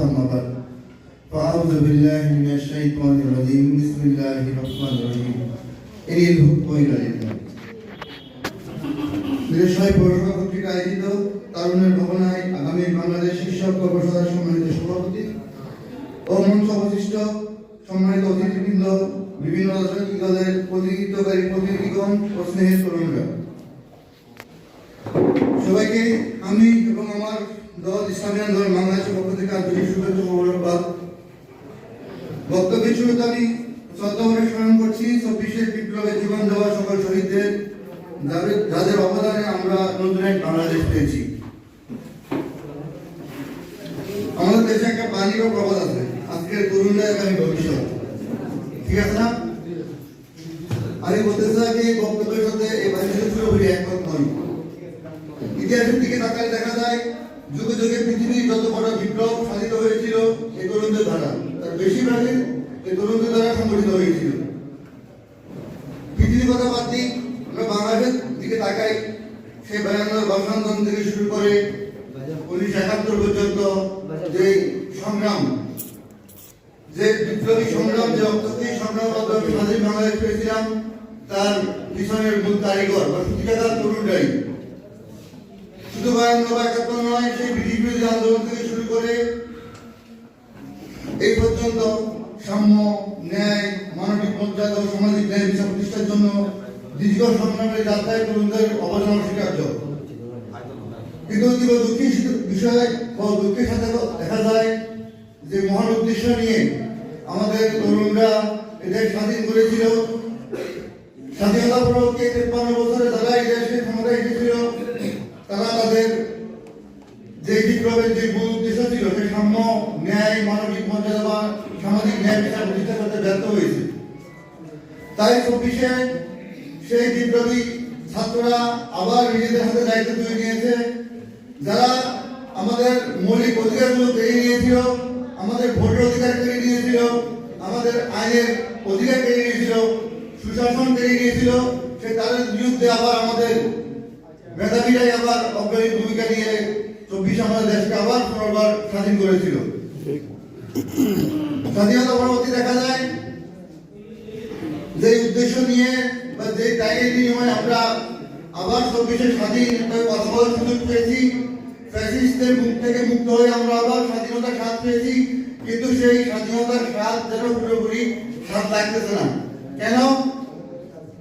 أما بعد فأعوذ بالله من الشيطان الرجيم بسم الله الرحمن الرحيم إن الحكم إلا لله বীরসাই পৌরসভা কর্তৃক আয়োজিত তারুণের ভাবনায় আগামী বাংলাদেশ শীর্ষক কর্মসভার সম্মানিত সভাপতি ও মঞ্চ অবশিষ্ট সম্মানিত অতিথিবৃন্দ বিভিন্ন রাজনৈতিক দলের প্রতিনিধিত্বকারী প্রতিনিধিগণ ও স্নেহের তরুণরা সবাইকে আমি এবং আমার দল ইসলামী আন্দোলন বাংলাদেশের পক্ষ থেকে আন্তরিক শুভেচ্ছা মোবারকবাদ বক্তব্যের শুরুতে আমি শ্রদ্ধাভরে স্মরণ করছি, চব্বিশের বিপ্লবে জীবন দেওয়া সকল শহীদদের, যাদের অবদানে আমরা নতুন এক বাংলাদেশ পেয়েছি। আমাদের দেশে একটা বাণীরও প্রবাদ আছে, আজকের তরুণরা আগামী ভবিষ্যৎ। ঠিক আছে না? আমি বলতে চাই যে বক্তব্যের সাথে এই বাণীর একমত নই ইতিহাসের দিকে তাকালে দেখা যায় যুগে যুগে পৃথিবীর যত বড় বিপ্লব সাধিত হয়েছিল এই তরুণদের দ্বারা। তার বেশিরভাগই এই তরুণদের দ্বারা সংগঠিত হয়েছিল। পৃথিবীর কথা বাদ দিই, আমরা বাংলাদেশের দিকে তাকাই, সেই বায়ান্নর বাসন থেকে শুরু করে উনিশশো একাত্তর পর্যন্ত যে সংগ্রাম, যে বিপ্লবী সংগ্রাম, যে রক্তক্ষয়ী সংগ্রাম মাধ্যমে স্বাধীন বাংলাদেশ পেয়েছিলাম, তার পিছনের মূল কারিগর বা সূতিকাতার তরুণরাই। শুধু বায়ান্ন বা একাত্তর নয় সেই ব্রিটিশ বিরোধী আন্দোলন থেকে শুরু করে এই পর্যন্ত সাম্য, ন্যায়, মানবিক মর্যাদা ও সামাজিক ন্যায় বিচার প্রতিষ্ঠার জন্য দীর্ঘ সংগ্রামের যাত্রায় তরুণদের অবদান অস্বীকার্য। কিন্তু অতীব দুঃখের বিষয় ও দুঃখের সাথে দেখা যায় যে মহান উদ্দেশ্য নিয়ে আমাদের তরুণরা এদের স্বাধীন করেছিল, স্বাধীনতা পরবর্তী তেপ্পান্ন বছরে যারা এই দেশে ক্ষমতায় এসেছিল তারা তাদের যে বিপ্লবের যে মূল উদ্দেশ্য ছিল সে সাম্য ন্যায়, মানবিক মর্যাদা বা সামাজিক ন্যায় বিচার প্রতিষ্ঠা করতে ব্যর্থ হয়েছে। তাই চব্বিশে সেই বিপ্লবী ছাত্ররা আবার নিজেদের হাতে দায়িত্ব তুলে নিয়েছে। যারা আমাদের মৌলিক অধিকারগুলো কেড়ে নিয়েছিল, আমাদের ভোটের অধিকার কেড়ে নিয়েছিল, আমাদের আইনের অধিকার কেড়ে নিয়েছিল, সুশাসন কেড়ে নিয়েছিল, সে তাদের বিরুদ্ধে আবার আমাদের মেধাবীরাই আবার অগ্রণী ভূমিকা নিয়ে চব্বিশ আমাদের দেশকে আবার পুনর্বার স্বাধীন করেছিল। স্বাধীনতা পরবর্তী দেখা যায় যে উদ্দেশ্য নিয়ে বা যে ত্যাগের বিনিময়ে আমরা আবার চব্বিশে স্বাধীন কথা বলার সুযোগ পেয়েছি। ফ্যাসিস্টদের মুখ থেকে মুক্ত হয়ে আমরা আবার স্বাধীনতার স্বাদ পেয়েছি, কিন্তু সেই স্বাধীনতার স্বাদ যেন পুরোপুরি স্বাদ লাগতেছে না। কেন?